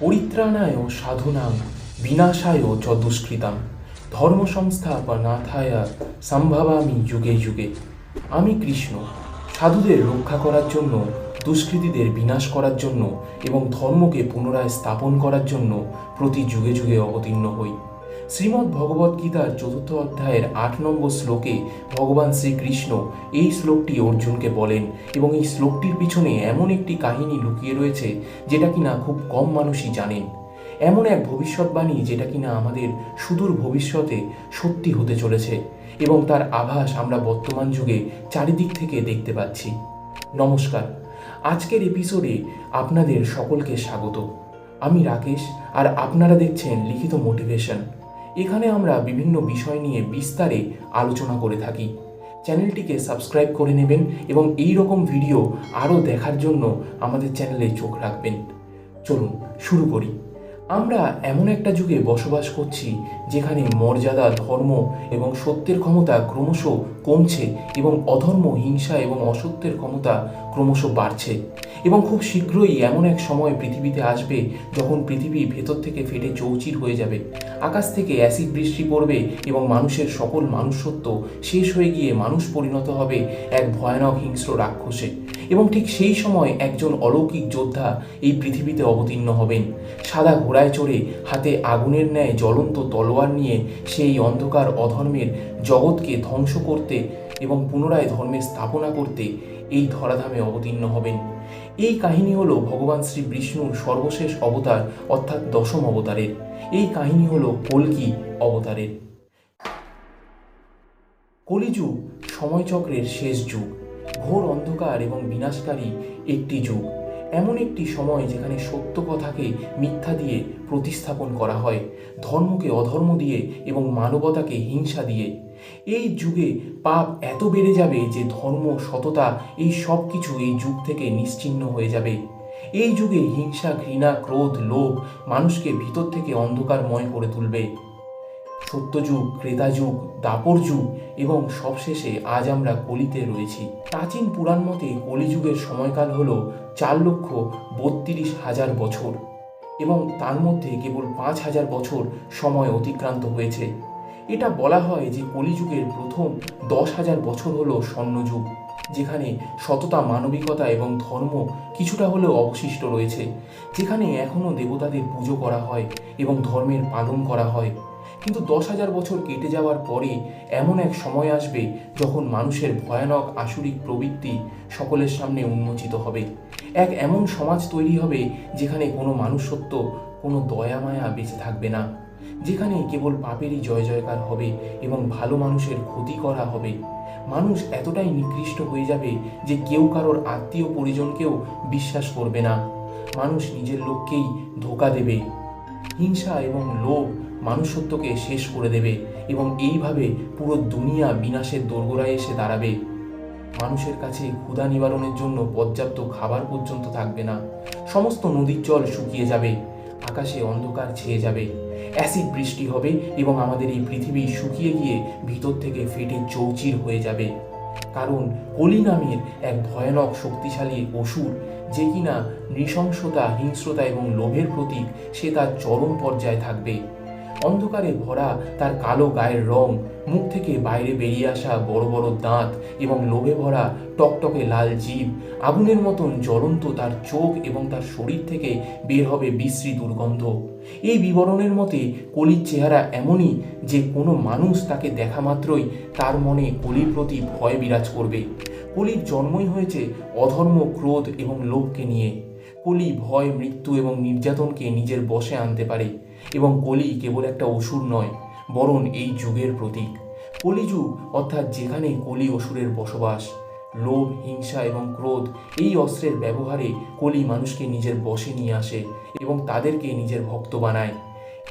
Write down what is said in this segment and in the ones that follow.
পরিত্রাণায় সাধুনাং বিনাশায় চ দুষ্কৃতাম। ধর্ম সংস্থাপনাথায় সম্ভাবামি যুগে যুগে। আমি কৃষ্ণ, সাধুদের রক্ষা করার জন্য, দুষ্কৃতীদের বিনাশ করার জন্য এবং ধর্মকে পুনরায় স্থাপন করার জন্য প্রতি যুগে যুগে অবতীর্ণ হই। শ্রীমদ্ ভগবদ্ গীতার চতুর্থ অধ্যায়ের আট নম্বর শ্লোকে ভগবান শ্রীকৃষ্ণ এই শ্লোকটি অর্জুনকে বলেন এবং এই শ্লোকটির পিছনে এমন একটি কাহিনী লুকিয়ে রয়েছে যেটা কিনা খুব কম মানুষই জানেন। এমন এক ভবিষ্যৎবাণী যেটা কিনা আমাদের সুদূর ভবিষ্যতে সত্যি হতে চলেছে এবং তার আভাস আমরা বর্তমান যুগে চারিদিক থেকে দেখতে পাচ্ছি। নমস্কার। আজকের এপিসোডে আপনাদের সকলকে স্বাগত। আমি রাকেশ, আর আপনারা দেখছেন লিখিত মোটিভেশন। এখানে আমরা বিভিন্ন বিষয় নিয়ে বিস্তারে আলোচনা করে থাকি। চ্যানেলটিকে সাবস্ক্রাইব করে নেবেন এবং এই রকম ভিডিও আরও দেখার জন্য আমাদের চ্যানেলে চোখ রাখবেন। চলুন, শুরু করি। আমরা এমন একটা যুগে বসবাস করছি যেখানে মর্যাদা, ধর্ম এবং সত্যের ক্ষমতা ক্রমশ কমছে এবং অধর্ম, হিংসা এবং অসত্যের ক্ষমতা ক্রমশ বাড়ছে। এবং খুব শীঘ্রই এমন এক সময় পৃথিবীতে আসবে যখন পৃথিবী ভেতর থেকে ফেটে চৌচির হয়ে যাবে। আকাশ থেকে অ্যাসিড বৃষ্টি পড়বে এবং মানুষের সকল মানুষত্ব শেষ হয়ে গিয়ে মানুষ পরিণত হবে এক ভয়ানক হিংস্র রাক্ষসে। এবং ঠিক সেই সময় একজন অলৌকিক যোদ্ধা এই পৃথিবীতে অবতীর্ণ হবেন। সাদা ঘোড়ায় চড়ে হাতে আগুনের ন্যায় জ্বলন্ত তলোয়ার নিয়ে সেই অন্ধকার অধর্মের জগৎকে ধ্বংস করতে এবং পুনরায় ধর্মের স্থাপনা করতে এই ধরাধামে অবতীর্ণ হবেন। এই কাহিনী হলো ভগবান শ্রী বিষ্ণুর সর্বশেষ অবতার, অর্থাৎ দশম অবতারের। এই কাহিনী হলো কলকি অবতারের। কলিযুগ, সময়চক্রের শেষ যুগ। ঘোর অন্ধকার এবং বিনাশকারী একটি যুগ। এমন একটি সময় যেখানে সত্য কথাকে মিথ্যা দিয়ে প্রতিস্থাপন করা হয়, ধর্মকে অধর্ম দিয়ে এবং মানবতাকে হিংসা দিয়ে। এই যুগে পাপ এত বেড়ে যাবে যে ধর্ম, সততা এই সব কিছু এই যুগ থেকে নিশ্চিহ্ন হয়ে যাবে। এই যুগে হিংসা, ঘৃণা, ক্রোধ, লোভ মানুষকে ভিতর থেকে অন্ধকারময় করে তুলবে। সত্যযুগ, ক্রেতাযুগ দাপর যুগ এবং সবশেষে আজ আমরা কলিতে রয়েছি। প্রাচীন পুরাণ মতে কলিযুগের সময়কাল হল চার লক্ষ বত্রিশ হাজার বছর এবং তার মধ্যে কেবল পাঁচ হাজার বছর সময় অতিক্রান্ত হয়েছে। এটা বলা হয় যে কলিযুগের প্রথম দশ হাজার বছর হল স্বর্ণযুগ, যেখানে সততা, মানবিকতা এবং ধর্ম কিছুটা হলেও অবশিষ্ট রয়েছে, যেখানে এখনও দেবতাদের পুজো করা হয় এবং ধর্মের পালন করা হয়। কিন্তু দশ হাজার বছর কেটে যাওয়ার পরে এমন এক সময় আসবে যখন মানুষের ভয়ানক আসরিক প্রবৃত্তি সকলের সামনে উন্মোচিত হবে। এক এমন সমাজ তৈরি হবে যেখানে কোনো মানুষত্ব, কোনো দয়া মায়া বেঁচে থাকবে না। যেখানে কেবল পাপেরই জয় জয়কার হবে এবং ভালো মানুষের ক্ষতি করা হবে। মানুষ এতটাই নিকৃষ্ট হয়ে যাবে যে কেউ কারোর আত্মীয় পরিজনকেও বিশ্বাস করবে না। মানুষ নিজের লোককেই ধোকা দেবে। হিংসা এবং লোভ মানুষত্বকে শেষ করে দেবে এবং এইভাবে পুরো দুনিয়া বিনাশের দোরগোড়ায় এসে দাঁড়াবে। মানুষের কাছে ক্ষুধা নিবারণের জন্য পর্যাপ্ত খাবার পর্যন্ত থাকবে না। সমস্ত নদীর জল শুকিয়ে যাবে, আকাশে অন্ধকার ছেয়ে যাবে। অ্যাসিড বৃষ্টি হবে এবং আমাদের এই পৃথিবী শুকিয়ে গিয়ে ভিতর থেকে ফেটে চৌচির হয়ে যাবে। কারণ কলি নামের এক ভয়ানক শক্তিশালী অসুর যে কিনা নৃশংসতা, হিংস্রতা এবং লোভের প্রতীক, সে তার চরম পর্যায়ে থাকবে। অন্ধকারে ভরা তার কালো গায়ের রং, মুখ থেকে বাইরে বেরিয়ে আসা বড় বড় দাঁত এবং লোভে ভরা টকটকে লাল জীব, আগুনের মতন জ্বলন্ত তার চোখ এবং তার শরীর থেকে বের হবে বিশ্রী দুর্গন্ধ। এই বিবরণের মতে, কলির চেহারা এমনই যে কোনো মানুষ তাকে দেখা মাত্রই তার মনে কলির প্রতি ভয় বিরাজ করবে। কলির জন্মই হয়েছে অধর্ম, ক্রোধ এবং লোভকে নিয়ে। কলি ভয়, মৃত্যু এবং নির্যাতনকে নিজের বশে আনতে পারে। এবং কলি কেবল একটা অসুর নয়, বরং এই যুগের প্রতীক। কলিযুগ অর্থাৎ যেখানে কলি অসুরের বসবাস, লোভ, হিংসা এবং ক্রোধ, এই অস্ত্রের ব্যবহারে কলি মানুষকে নিজের বশে নিয়ে আসে এবং তাদেরকে নিজের ভক্ত বানায়।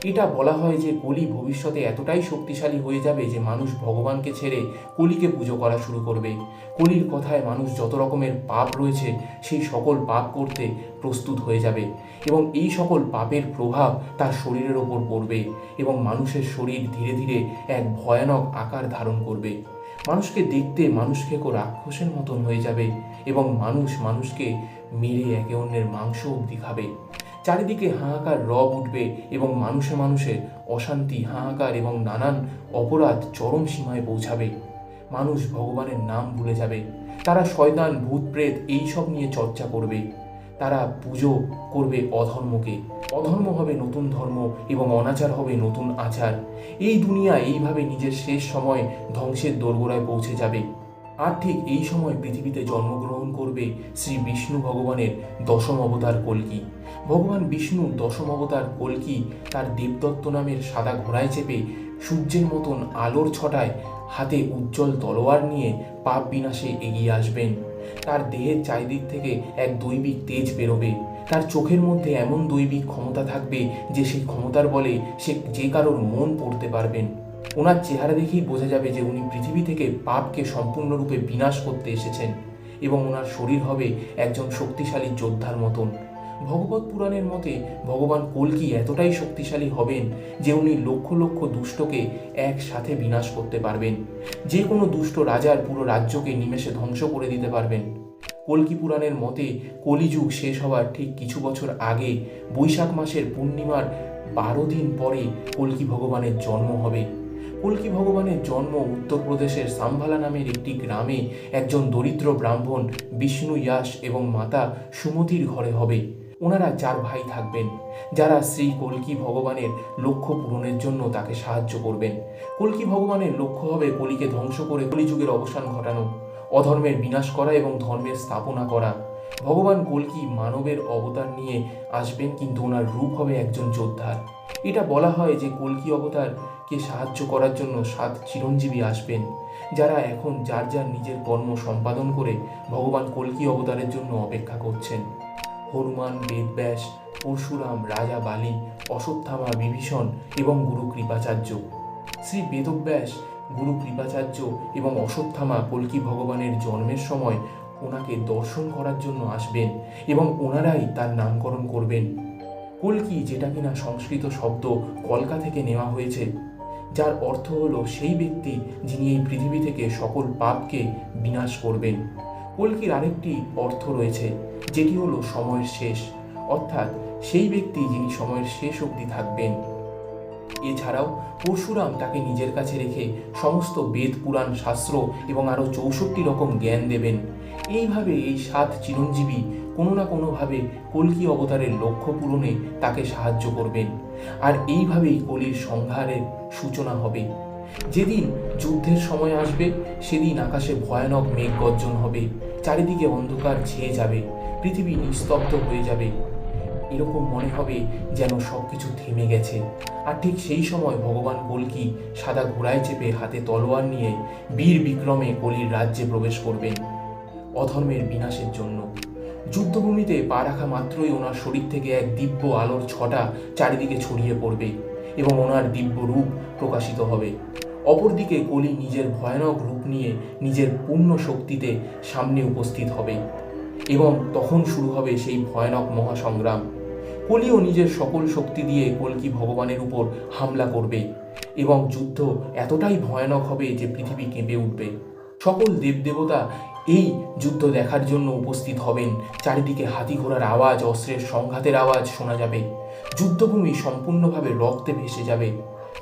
এটা বলা হয় যে কলি ভবিষ্যতে এতটাই শক্তিশালী হয়ে যাবে যে মানুষ ভগবানকে ছেড়ে কলিকে পুজো করা শুরু করবে। কলির কথায় মানুষ যত রকমের পাপ রয়েছে, সেই সকল পাপ করতে প্রস্তুত হয়ে যাবে এবং এই সকল পাপের প্রভাব তার শরীরের ওপর পড়বে এবং মানুষের শরীর ধীরে ধীরে এক ভয়ানক আকার ধারণ করবে। মানুষকে দেখতে মানুষ খেকো রাক্ষসের মতন হয়ে যাবে এবং মানুষ মানুষকে মেরে একে অন্যের মাংস অবধি খাবে। চারিদিকে হাহাকার রব উঠবে এবং মানুষে মানুষে অশান্তি, হাহাকার এবং নানান অপরাধ চরম সীমায় পৌঁছাবে। মানুষ ভগবানের নাম ভুলে যাবে। তারা শয়তান, ভূত, প্রেত এইসব নিয়ে চর্চা করবে। তারা পুজো করবে অধর্মকে। অধর্ম হবে নতুন ধর্ম এবং অনাচার হবে নতুন আচার। এই দুনিয়া এইভাবে নিজের শেষ সময় ধ্বংসের দোরগোড়ায় পৌঁছে যাবে। আর ঠিক এই সময় পৃথিবীতে জন্মগ্রহণ করবে শ্রী বিষ্ণু ভগবানের দশম অবতার কল্কি। ভগবান বিষ্ণু দশম অবতার কল্কি তার দেবদত্ত নামের সাদা ঘোড়ায় চেপে সূর্যের মতন আলোর ছটায় হাতে উজ্জ্বল তলোয়ার নিয়ে পাপ বিনাশে এগিয়ে আসবেন। তার দেহের চারিদিক থেকে এক দৈবিক তেজ বেরোবে। তার চোখের মধ্যে এমন দৈবিক ক্ষমতা থাকবে যে সেই ক্ষমতার বলে সে যে কারোর মন পড়তে পারবেন। ওনার চেহারা দেখেই বোঝা যাবে যে উনি পৃথিবী থেকে পাপকে সম্পূর্ণরূপে বিনাশ করতে এসেছেন এবং ওনার শরীর হবে একজন শক্তিশালী যোদ্ধার মতন। ভগবত পুরাণের মতে ভগবান কল্কি এতটাই শক্তিশালী হবেন যে উনি লক্ষ লক্ষ দুষ্টকে একসাথে বিনাশ করতে পারবেন? যে কোনো দুষ্ট রাজার পুরো রাজ্যকে নিমেষে ধ্বংস করে দিতে পারবেন। কল্কি পুরাণের মতে কলিযুগ শেষ হওয়ার ঠিক কিছু বছর আগে বৈশাখ মাসের পূর্ণিমার বারো দিন পরে কল্কি ভগবানের জন্ম হবে? কল্কি ভগবানের জন্ম উত্তরপ্রদেশের সাম্ভালা নামের একটি গ্রামে একজন দরিদ্র ব্রাহ্মণ বিষ্ণু ইয়াস এবং মাতা সুমতির ঘরে হবে। ওনারা চার ভাই থাকবেন, যারা শ্রী কল্কি ভগবানের লক্ষ্য পূরণের জন্য তাকে সাহায্য করবেন। কল্কি ভগবানের লক্ষ্য হবে কলিকে ধ্বংস করে কলিযুগের অবসান ঘটানো, অধর্মের বিনাশ করা এবং ধর্মের স্থাপনা করা। ভগবান কল্কি মানবের অবতার নিয়ে আসবেন কিন্তু ওনার রূপ হবে একজন যোদ্ধার। এটা বলা হয় যে কল্কি অবতারকে সাহায্য করার জন্য সাত চিরঞ্জীবী আসবেন, যারা এখন যার যার নিজের কর্ম সম্পাদন করে ভগবান কল্কি অবতারের জন্য অপেক্ষা করছেন। হনুমান, বেদব্যাস, পরশুরাম, রাজা বালি, অশ্বত্থামা, বিভীষণ এবং গুরু কৃপাচার্য। শ্রী বেদব্যাস, গুরু কৃপাচার্য এবং অশ্বত্থামা কল্কি ভগবানের জন্মের সময় ওনাকে দর্শন করার জন্য আসবেন এবং ওনারাই তার নামকরণ করবেন। কল্কি যেটা কিনা সংস্কৃত শব্দ কলকা থেকে নেওয়া হয়েছে যার অর্থ হলো সেই ব্যক্তি যিনি এই পৃথিবী থেকে সকল পাপকে বিনাশ করবেন। কল্কির আরেকটি অর্থ রয়েছে, যেটি হলো সময়ের শেষ। অর্থাৎ সেই ব্যক্তি যিনি সময়ের শেষ অবধি থাকবেন। এছাড়াও পরশুরাম তাকে নিজের কাছে রেখে সমস্ত বেদ, পুরাণ, শাস্ত্র এবং আরও চৌষট্টি রকম জ্ঞান দেবেন। এইভাবে এই সাত চিরঞ্জীবী কোনো না কোনোভাবে কল্কি অবতারের লক্ষ্য পূরণে তাকে সাহায্য করবেন আর এইভাবেই কলির সংহারের সূচনা হবে। যেদিন যুদ্ধের সময় আসবে, সেদিন আকাশে ভয়ানক মেঘ গর্জন হবে। চারিদিকে অন্ধকার ছেয়ে যাবে, পৃথিবী নিস্তব্ধ হয়ে যাবে। এরকম মনে হবে যেন সব কিছু থেমে গেছে। আর ঠিক সেই সময় ভগবান কলকি সাদা ঘোড়ায় চেপে হাতে তলোয়ার নিয়ে বীর বিক্রমে কলির রাজ্যে প্রবেশ করবেন অধর্মের বিনাশের জন্য। যুদ্ধভূমিতে পা রাখা মাত্রই ওনার শরীর থেকে এক দিব্য আলোর ছটা চারিদিকে ছড়িয়ে পড়বে এবং ওনার দিব্য রূপ প্রকাশিত হবে। অপরদিকে কলি নিজের ভয়ানক রূপ নিয়ে নিজের পূর্ণ শক্তিতে সামনে উপস্থিত হবে এবং তখন শুরু হবে সেই ভয়ানক মহাসংগ্রাম। কলিও নিজের সকল শক্তি দিয়ে কলকি ভগবানের উপর হামলা করবে এবং যুদ্ধ এতটাই ভয়ানক হবে যে পৃথিবী কেঁপে উঠবে। সকল দেবদেবতা এই যুদ্ধ দেখার জন্য উপস্থিত হবেন। চারিদিকে হাতি ঘোড়ার আওয়াজ, অস্ত্রের সংঘাতের আওয়াজ শোনা যাবে। যুদ্ধভূমি সম্পূর্ণভাবে রক্তে ভেসে যাবে।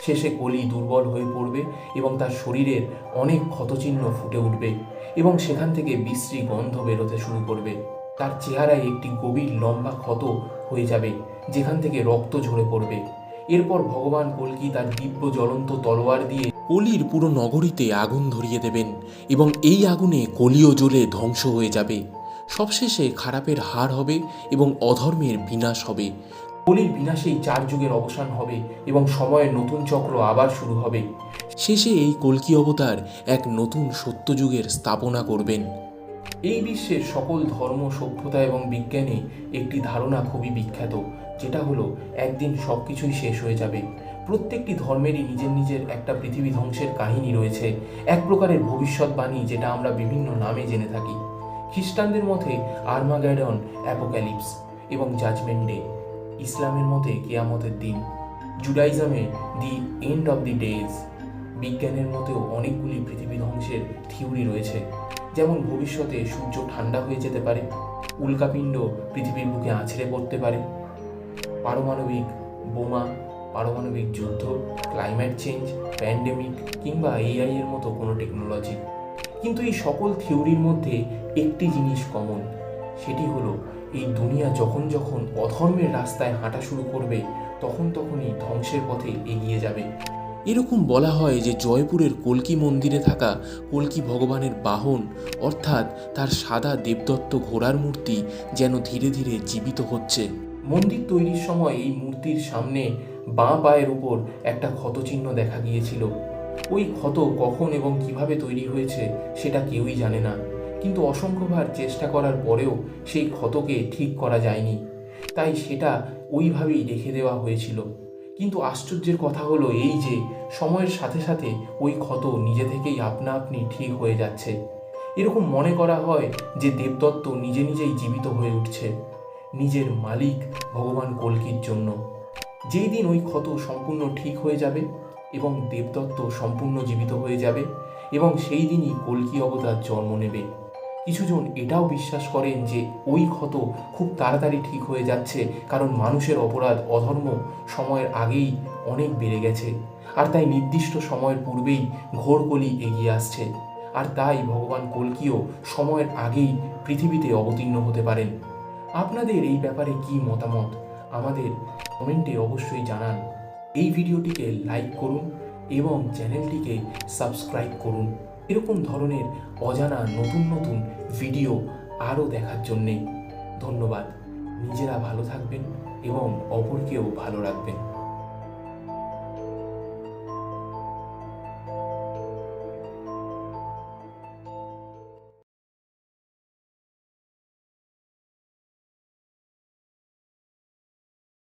শেষে কলি দুর্বল হয়ে পড়বে এবং তার শরীরের অনেক ক্ষতচিহ্ন ফুটে উঠবে এবং সেখান থেকে বিশ্রী গন্ধ বেরোতে শুরু করবে। তার চেহারায় একটি গভীর লম্বা ক্ষত হয়ে যাবে, যেখান থেকে রক্ত ঝরে পড়বে। এরপর ভগবান কলকি তার দিব্য জ্বলন্ত তলোয়ার দিয়ে কলির পুরো নগরীতে আগুন ধরিয়ে দেবেন এবং এই আগুনে কলিও জ্বলে ধ্বংস হয়ে যাবে। সবশেষে খারাপের হার হবে এবং অধর্মের বিনাশ হবে। কলির বিনাশেই চার যুগের অবসান হবে এবং সময়ের নতুন চক্র আবার শুরু হবে। শেষে এই কলকি অবতার এক নতুন সত্যযুগের স্থাপনা করবেন। এই বিশ্বের সকল ধর্ম, সভ্যতা এবং বিজ্ঞানে একটি ধারণা খুবই বিখ্যাত, যেটা হলো একদিন সব কিছুই শেষ হয়ে যাবে। প্রত্যেকটি ধর্মেরই নিজের নিজের একটা পৃথিবী ধ্বংসের কাহিনী রয়েছে, এক প্রকারের ভবিষ্যৎবাণী যেটা আমরা বিভিন্ন নামে জেনে থাকি। খ্রিস্টানদের মতে আর্মাগ্যাডন অ্যাপোক্যালিপস এবং জাজমেন্ট ডে, ইসলামের মতে কেয়ামতের দিন, জুডাইজমে the end of the days, বিজ্ঞানের মতেও অনেকগুলি পৃথিবী ধ্বংসের থিওরি রয়েছে, যেমন ভবিষ্যতে সূর্য ঠান্ডা হয়ে যেতে পারে, উল্কাপিণ্ড পৃথিবীর বুকে আছড়ে পড়তে পারে, পারমাণবিক বোমা পারমাণবিক যুদ্ধ ক্লাইমেট চেঞ্জ প্যান্ডেমিক কিংবা এআই এর মতো কোনো টেকনোলজি কিন্তু এই সকল থিওরির মধ্যে একটি জিনিস কমন সেটি হলো এই দুনিয়া যখন যখন অধর্মের রাস্তায় হাঁটা শুরু করবে, তখন তখনই ধ্বংসের পথে এগিয়ে যাবে। এরকম বলা হয় যে জয়পুরের কল্কি মন্দিরে থাকা কল্কি ভগবানের বাহন, অর্থাৎ তার সাদা দেবদত্ত ঘোড়ার মূর্তি যেন ধীরে ধীরে জীবিত হচ্ছে। মন্দির তৈরির সময় এই মূর্তির সামনে বাঁ পায়ের উপর একটা ক্ষতচিহ্ন দেখা গিয়েছিল। ওই ক্ষত কখন এবং কীভাবে তৈরি হয়েছে সেটা কেউই জানে না। কিন্তু অসংখ্যবার চেষ্টা করার পরেও সেই ক্ষতকে ঠিক করা যায়নি। তাই সেটা ওইভাবেই রেখে দেওয়া হয়েছিল। কিন্তু আশ্চর্যের কথা হলো এই যে, সময়ের সাথে সাথে ওই ক্ষত নিজে থেকেই আপনা আপনি ঠিক হয়ে যাচ্ছে। এরকম মনে করা হয় যে দেবদত্ত নিজে নিজেই জীবিত হয়ে উঠছে। নিজের মালিক ভগবান কল্কির জন্য। যেই দিন ওই ক্ষত সম্পূর্ণ ঠিক হয়ে যাবে এবং দেবদত্ত সম্পূর্ণ জীবিত হয়ে যাবে এবং সেই দিনই কল্কি অবতার জন্ম নেবে। কিছুজন এটাও বিশ্বাস করেন যে ওই ক্ষত খুব তাড়াতাড়ি ঠিক হয়ে যাচ্ছে কারণ মানুষের অপরাধ অধর্ম সময়ের আগেই অনেক বেড়ে গেছে। আর তাই নির্দিষ্ট সময়ের পূর্বেই ঘোর কলি এগিয়ে আসছে। আর তাই ভগবান কল্কিও সময়ের আগেই পৃথিবীতে অবতীর্ণ হতে পারেন। আপনাদের এই ব্যাপারে কি মতামত? আমাদের কমেন্টে অবশ্যই জানান। এই ভিডিওটিকে লাইক করুন এবং চ্যানেলটিকে সাবস্ক্রাইব করুন। এরকম ধরনের অজানা নতুন নতুন ভিডিও আরও দেখার জন্যে ধন্যবাদ। নিজেরা ভালো থাকবেন এবং অপরকেও ভালো রাখবেন।